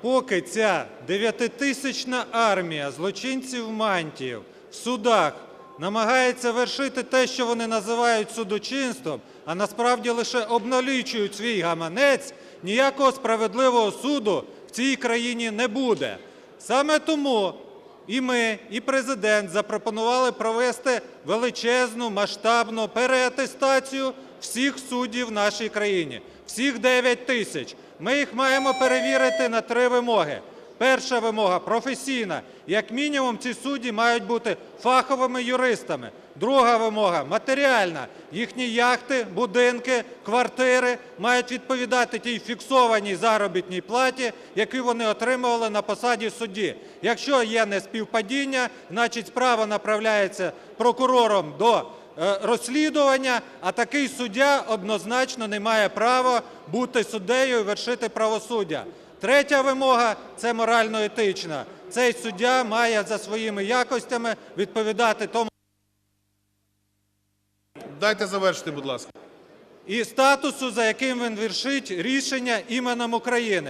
Поки ця дев'ятитисячна армія злочинців мантіїв в судах намагається вершити те, що вони називають судочинством, а насправді лише обналічують свій гаманець, ніякого справедливого суду в цій країні не буде. Саме тому і ми, і Президент запропонували провести величезну масштабну переатестацію всіх суддів в нашій країні, всіх 9 тисяч. Ми їх маємо перевірити на три вимоги. Перша вимога професійна. Як мінімум, ці судді мають бути фаховими юристами. Друга вимога матеріальна. Їхні яхти, будинки, квартири мають відповідати тій фіксованій заробітній платі, яку вони отримували на посаді судді. Якщо є неспівпадіння, значить справа направляється прокурором до розслідування, а такий суддя однозначно не має права бути суддею і вершити правосуддя. Третя вимога – це морально-етична. Цей суддя має за своїми якостями відповідати тому Дайте завершити, будь ласка. і статусу, за яким він вершить рішення іменем України.